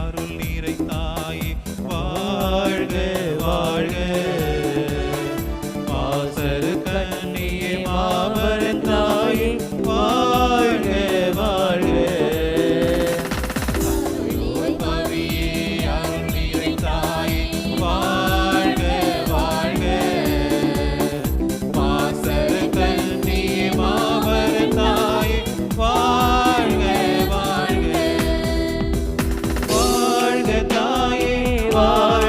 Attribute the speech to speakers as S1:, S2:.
S1: அருள் நீரை தாயே வாழ்க வாழ்க. शिवाय